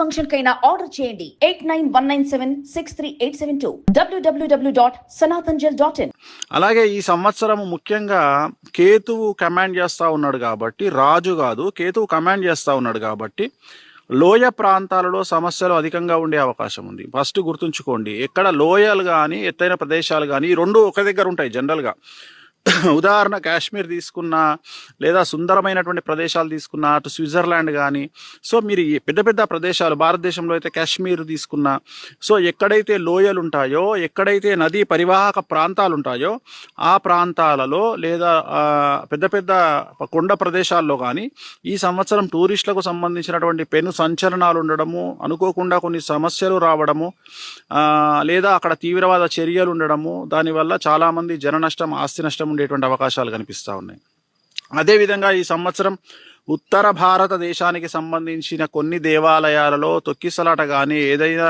Function కైనా order చేయండి. Eight nine one nine seven six three eight seven two. W W W dot సనాతన్జల్ dot in. అలాగే ఈ సంవత్సరం ముఖ్యంగా కేతువు కమాండ్ చేస్తూ ఉన్నాడు కాబట్టి రాజు కాదు కేతువు కమాండ్ చేస్తూ ఉన్నాడు కాబట్టి లోయ ప్రాంతాలలో సమస్యలు అధికంగా ఉండే అవకాశం ఉంది. ఫస్ట్ గుర్తుంచుకోండి ఎక్కడ లోయలు కానీ ఎత్తైన ప్రదేశాలు కానీ ఈ రెండు ఒక దగ్గర ఉంటాయి జనరల్గా. ఉదాహరణ కాశ్మీర్ తీసుకున్నా లేదా సుందరమైనటువంటి ప్రదేశాలు తీసుకున్నా అటు స్విట్జర్లాండ్ కానీ సో మీరు ఈ పెద్ద పెద్ద ప్రదేశాలు భారతదేశంలో అయితే కాశ్మీర్ తీసుకున్నా సో ఎక్కడైతే లోయలు ఉంటాయో ఎక్కడైతే నదీ పరివాహక ప్రాంతాలు ఉంటాయో ఆ ప్రాంతాలలో లేదా పెద్ద పెద్ద కొండ ప్రదేశాల్లో కానీ ఈ సంవత్సరం టూరిస్టులకు సంబంధించినటువంటి పెను సంచలనాలు ఉండడము అనుకోకుండా కొన్ని సమస్యలు రావడము లేదా అక్కడ తీవ్రవాద చర్యలు ఉండడము దానివల్ల చాలామంది జన నష్టం ఆస్తి నష్టం ఉండేటువంటి అవకాశాలు కనిపిస్తూ ఉన్నాయి. అదేవిధంగా ఈ సంవత్సరం ఉత్తర భారతదేశానికి సంబంధించిన కొన్ని దేవాలయాలలో తొక్కిసలాట కానీ ఏదైనా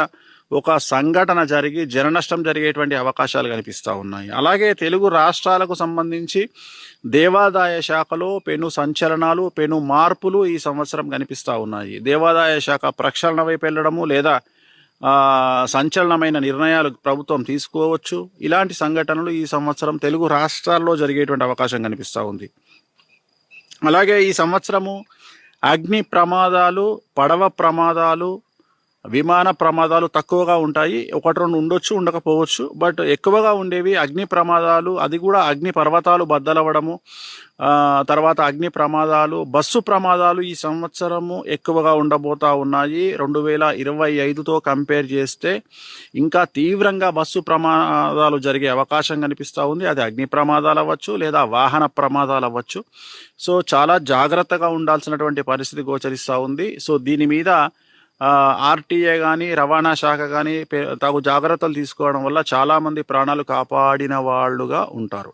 ఒక సంఘటన జరిగి జననష్టం జరిగేటువంటి అవకాశాలు కనిపిస్తూ ఉన్నాయి. అలాగే తెలుగు రాష్ట్రాలకు సంబంధించి దేవాదాయ శాఖలో పెను సంచలనాలు పెను మార్పులు ఈ సంవత్సరం కనిపిస్తూ ఉన్నాయి. దేవాదాయ శాఖ ప్రక్షాళన వైపు వెళ్ళడము లేదా సంచలనమైన నిర్ణయాలు ప్రభుత్వం తీసుకోవచ్చు. ఇలాంటి సంఘటనలు ఈ సంవత్సరం తెలుగు రాష్ట్రాల్లో జరిగేటువంటి అవకాశం కనిపిస్తూ ఉంది. అలాగే ఈ సంవత్సరము అగ్ని ప్రమాదాలు పడవ ప్రమాదాలు విమాన ప్రమాదాలు తక్కువగా ఉంటాయి. ఒకటి రెండు ఉండొచ్చు ఉండకపోవచ్చు. బట్ ఎక్కువగా ఉండేవి అగ్ని ప్రమాదాలు. అది కూడా అగ్ని పర్వతాలు బద్దలవ్వడము. తర్వాత అగ్ని ప్రమాదాలు బస్సు ప్రమాదాలు ఈ సంవత్సరము ఎక్కువగా ఉండబోతా ఉన్నాయి. రెండు వేల ఇరవై ఐదుతో కంపేర్ చేస్తే ఇంకా తీవ్రంగా బస్సు ప్రమాదాలు జరిగే అవకాశం కనిపిస్తూ ఉంది. అది అగ్ని ప్రమాదాలు అవ్వచ్చు లేదా వాహన ప్రమాదాలు అవ్వచ్చు సో చాలా జాగ్రత్తగా ఉండాల్సినటువంటి పరిస్థితి గోచరిస్తూ ఉంది. సో దీని మీద ఆర్టీఏ కానీ రవాణా శాఖ కానీ తగు జాగ్రత్తలు తీసుకోవడం వల్ల చాలామంది ప్రాణాలు కాపాడిన వాళ్ళుగా ఉంటారు.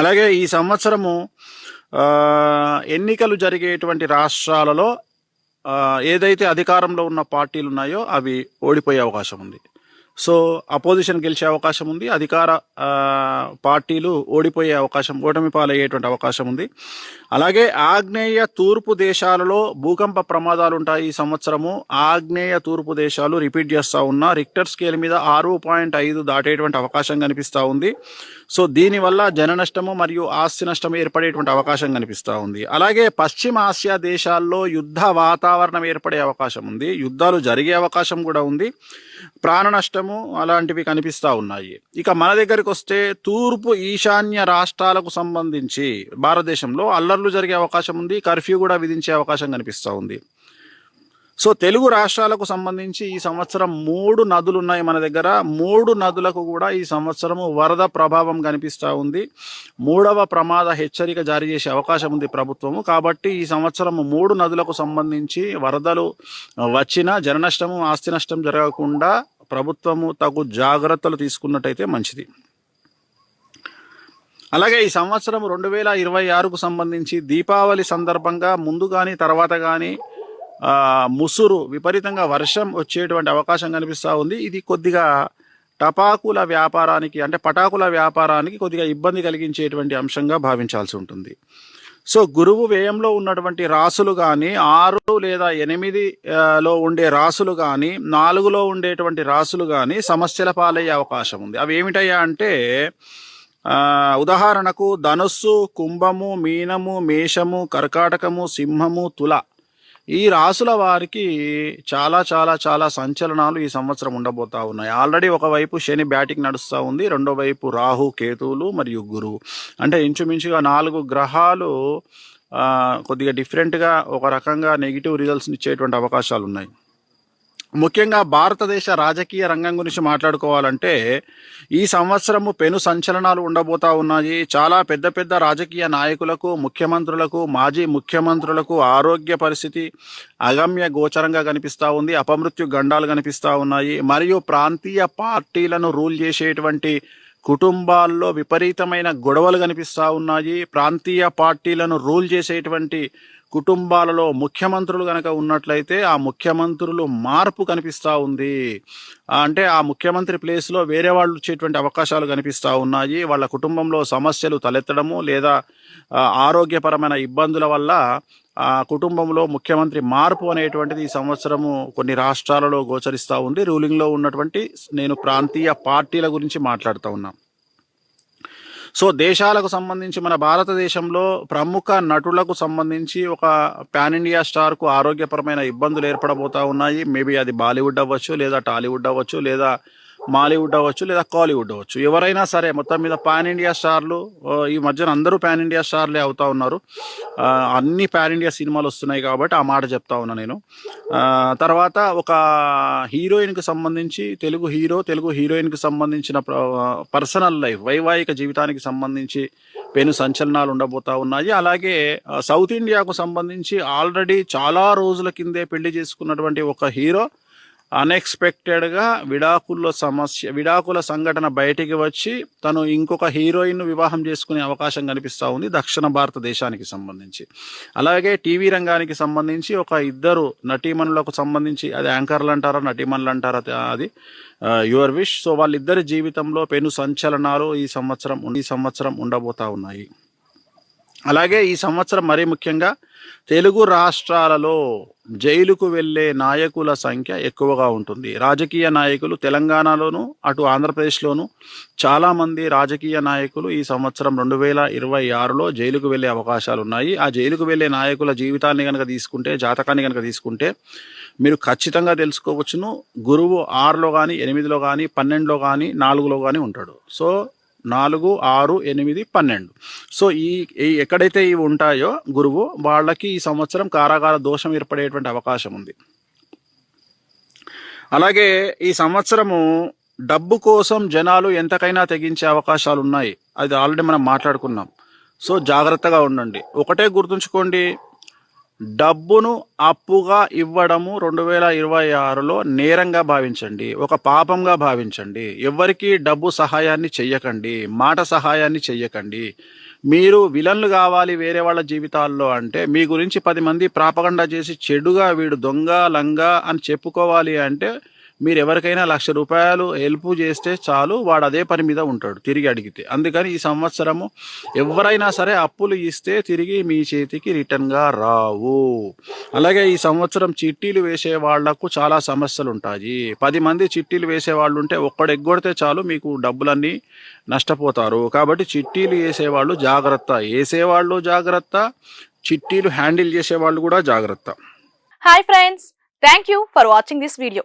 అలాగే ఈ సంవత్సరము ఎన్నికలు జరిగేటువంటి రాష్ట్రాలలో ఏదైతే అధికారంలో ఉన్న పార్టీలు ఉన్నాయో అవి ఓడిపోయే అవకాశం ఉంది. సో అపోజిషన్ గెలిచే అవకాశం ఉంది అధికార పార్టీలు ఓడిపోయే అవకాశం ఓటమి పాలయ్యేటువంటి అవకాశం ఉంది. అలాగే ఆగ్నేయ తూర్పు దేశాలలో భూకంప ప్రమాదాలు ఉంటాయి ఈ సంవత్సరము. ఆగ్నేయ తూర్పు దేశాలు రిపీట్ చేస్తూ ఉన్నా రిక్టర్ స్కేల్ మీద ఆరు పాయింట్ ఐదు దాటేటువంటి అవకాశం కనిపిస్తూ ఉంది. సో దీనివల్ల జన నష్టము మరియు ఆస్తి నష్టం ఏర్పడేటువంటి అవకాశం కనిపిస్తూ ఉంది. అలాగే పశ్చిమ ఆసియా దేశాల్లో యుద్ధ వాతావరణం ఏర్పడే అవకాశం ఉంది. యుద్ధాలు జరిగే అవకాశం కూడా ఉంది. ప్రాణ నష్టం నష్టము అలాంటివి కనిపిస్తూ ఉన్నాయి. ఇక మన దగ్గరికి వస్తే తూర్పు ఈశాన్య రాష్ట్రాలకు సంబంధించి భారతదేశంలో అల్లర్లు జరిగే అవకాశం ఉంది కర్ఫ్యూ కూడా విధించే అవకాశం కనిపిస్తూ ఉంది. సో తెలుగు రాష్ట్రాలకు సంబంధించి ఈ సంవత్సరం మూడు నదులు ఉన్నాయి మన దగ్గర. మూడు నదులకు కూడా ఈ సంవత్సరము వరద ప్రభావం కనిపిస్తూ ఉంది. మూడవ ప్రమాద హెచ్చరిక జారీ చేసే అవకాశం ఉంది ప్రభుత్వము. కాబట్టి ఈ సంవత్సరం మూడు నదులకు సంబంధించి వరదలు వచ్చిన జన నష్టము ఆస్తి నష్టం జరగకుండా ప్రభుత్వము తగు జాగ్రత్తలు తీసుకున్నట్టయితే మంచిది. అలాగే ఈ సంవత్సరం రెండు వేల ఇరవై ఆరుకు సంబంధించి దీపావళి సందర్భంగా ముందు కానీ తర్వాత కానీ ముసురు విపరీతంగా వర్షం వచ్చేటువంటి అవకాశం కనిపిస్తూ ఉంది. ఇది కొద్దిగా టపాకుల వ్యాపారానికి అంటే పటాకుల వ్యాపారానికి కొద్దిగా ఇబ్బంది కలిగించేటువంటి అంశంగా భావించాల్సి ఉంటుంది. సో గురువు వ్యయంలో ఉన్నటువంటి రాసులు కానీ ఆరు లేదా ఎనిమిది లో ఉండే రాసులు కానీ నాలుగులో ఉండేటువంటి రాసులు కానీ సమస్యల పాలయ్యే అవకాశం ఉంది. అవి ఏమిటయ్యా అంటే ఉదాహరణకు ధనుస్సు కుంభము మీనము మేషము కర్కాటకము సింహము తుల ఈ రాసుల వారికి చాలా చాలా చాలా సంచలనాలు ఈ సంవత్సరం ఉండబోతా ఉన్నాయి. ఆల్రెడీ ఒకవైపు శని బ్యాటింగ్ నడుస్తూ ఉంది రెండో వైపు రాహు కేతువులు మరియు గురువు. అంటే ఇంచుమించుగా నాలుగు గ్రహాలు కొద్దిగా డిఫరెంట్గా ఒక రకంగా నెగిటివ్ రిజల్ట్స్ని ఇచ్చేటువంటి అవకాశాలు ఉన్నాయి ముఖ్యంగా భారతదేశ రాజకీయ రంగం గురించి మాట్లాడుకోవాలంటే ఈ సంవత్సరము పెను సంచలనాలు ఉండబోతా ఉన్నాయి. చాలా పెద్ద పెద్ద రాజకీయ నాయకులకు ముఖ్యమంత్రులకు మాజీ ముఖ్యమంత్రులకు ఆరోగ్య పరిస్థితి అగమ్య గోచరంగా కనిపిస్తూ ఉంది. అపమృత్యు గండాలు కనిపిస్తూ ఉన్నాయి. మరియు ప్రాంతీయ పార్టీలను రూల్ చేసేటువంటి కుటుంబాల్లో విపరీతమైన గొడవలు కనిపిస్తూ ఉన్నాయి. ప్రాంతీయ పార్టీలను రూల్ చేసేటువంటి కుటుంబాలలో ముఖ్యమంత్రులు కనుక ఉన్నట్లయితే ఆ ముఖ్యమంత్రులు మార్పు కనిపిస్తూ ఉంది. అంటే ఆ ముఖ్యమంత్రి ప్లేస్లో వేరే వాళ్ళు వచ్చేటువంటి అవకాశాలు కనిపిస్తూ ఉన్నాయి. వాళ్ళ కుటుంబంలో సమస్యలు తలెత్తడము లేదా ఆరోగ్యపరమైన ఇబ్బందుల వల్ల ఆ కుటుంబంలో ముఖ్యమంత్రి మార్పు అనేటువంటిది ఈ సంవత్సరము కొన్ని రాష్ట్రాలలో గోచరిస్తూ ఉంది. రూలింగ్లో ఉన్నటువంటి నేను ప్రాంతీయ పార్టీల గురించి మాట్లాడుతూ ఉన్నాను సో దేశాలకు సంబంధించి మన భారతదేశంలో ప్రముఖ నటులకు సంబంధించి ఒక పాన్ ఇండియా స్టార్కు ఆరోగ్యపరమైన ఇబ్బందులు ఏర్పడబోతా ఉన్నాయి. మేబీ అది బాలీవుడ్ అవ్వచ్చు లేదా టాలీవుడ్ అవ్వచ్చు లేదా మాలీవుడ్ అవ్వచ్చు లేదా కాలీవుడ్ అవ్వచ్చు. ఎవరైనా సరే మొత్తం మీద పాన్ ఇండియా స్టార్లు ఈ మధ్యన అందరూ పాన్ ఇండియా స్టార్లే అవుతా ఉన్నారు. అన్ని పాన్ ఇండియా సినిమాలు వస్తున్నాయి కాబట్టి ఆ మాట చెప్తా ఉన్నా నేను. తర్వాత ఒక హీరోయిన్కి సంబంధించి తెలుగు హీరో తెలుగు హీరోయిన్కి సంబంధించిన పర్సనల్ లైఫ్ వైవాహిక జీవితానికి సంబంధించి పెను సంచలనాలు ఉండబోతా ఉన్నాయి. అలాగే సౌత్ ఇండియాకు సంబంధించి ఆల్రెడీ చాలా రోజుల కిందే పెళ్ళి చేసుకున్నటువంటి ఒక హీరో అన్ఎక్స్పెక్టెడ్గా విడాకుల్లో సమస్య విడాకుల సంఘటన బయటికి వచ్చి తను ఇంకొక హీరోయిన్ను వివాహం చేసుకునే అవకాశం కనిపిస్తూ ఉంది దక్షిణ భారతదేశానికి సంబంధించి. అలాగే టీవీ రంగానికి సంబంధించి ఒక ఇద్దరు నటీమణులకు సంబంధించి అది యాంకర్లు అంటారా నటీమణులు అంటారా అది యువర్ విష్. సో వాళ్ళిద్దరి జీవితంలో పెను సంచలనాలు ఈ సంవత్సరం ఈ సంవత్సరం ఉండబోతా ఉన్నాయి. అలాగే ఈ సంవత్సరం మరీ ముఖ్యంగా తెలుగు రాష్ట్రాలలో జైలుకు వెళ్ళే నాయకుల సంఖ్య ఎక్కువగా ఉంటుంది. రాజకీయ నాయకులు తెలంగాణలోను అటు ఆంధ్రప్రదేశ్లోను చాలామంది రాజకీయ నాయకులు ఈ సంవత్సరం రెండు వేల ఇరవై ఆరులో జైలుకు వెళ్ళే అవకాశాలు ఉన్నాయి. ఆ జైలుకు వెళ్ళే నాయకుల జీవితాన్ని కనుక తీసుకుంటే జాతకాన్ని కనుక తీసుకుంటే మీరు ఖచ్చితంగా తెలుసుకోవచ్చును. గురువు ఆరులో కానీ ఎనిమిదిలో కానీ పన్నెండులో కానీ నాలుగులో కానీ ఉంటాడు. సో నాలుగు ఆరు ఎనిమిది పన్నెండు. సో ఈ ఎక్కడైతే ఇవి ఉంటాయో గురువు వాళ్ళకి ఈ సంవత్సరం కారాగార దోషం ఏర్పడేటువంటి అవకాశం ఉంది. అలాగే ఈ సంవత్సరము డబ్బు కోసం జనాలు ఎంతకైనా తెగించే అవకాశాలు ఉన్నాయి. అది ఆల్రెడీ మనం మాట్లాడుకున్నాం. సో జాగ్రత్తగా ఉండండి. ఒకటే గుర్తుంచుకోండి డబ్బును అప్పుగా ఇవ్వడము రెండు వేల ఇరవై ఆరులో నేరంగా భావించండి ఒక పాపంగా భావించండి. ఎవరికి డబ్బు సహాయాన్ని చెయ్యకండి మాట సహాయాన్ని చెయ్యకండి. మీరు విలన్లు కావాలి వేరే వాళ్ళ జీవితాల్లో అంటే మీ గురించి పది మంది ప్రాపగండా చేసి చెడుగా వీడు దొంగ లంగా అని చెప్పుకోవాలి అంటే మీరు ఎవరికైనా లక్ష రూపాయలు హెల్ప్ చేస్తే చాలు వాడు అదే పని మీద ఉంటాడు తిరిగి అడిగితే. అందుకని ఈ సంవత్సరము ఎవరైనా సరే అప్పులు ఇస్తే తిరిగి మీ చేతికి రిటర్న్గా రావు. అలాగే ఈ సంవత్సరం చిట్టీలు వేసే వాళ్ళకు చాలా సమస్యలు ఉంటాయి పది మంది చిట్టీలు వేసే వాళ్ళు ఉంటే ఒక్కడు ఎగ్గొడితే చాలు మీకు డబ్బులన్నీ నష్టపోతారు. కాబట్టి చిట్టీలు వేసేవాళ్ళు జాగ్రత్త. వేసేవాళ్ళు జాగ్రత్త చిట్టీలు హ్యాండిల్ చేసేవాళ్ళు కూడా జాగ్రత్త. Hi friends thank you for watching this video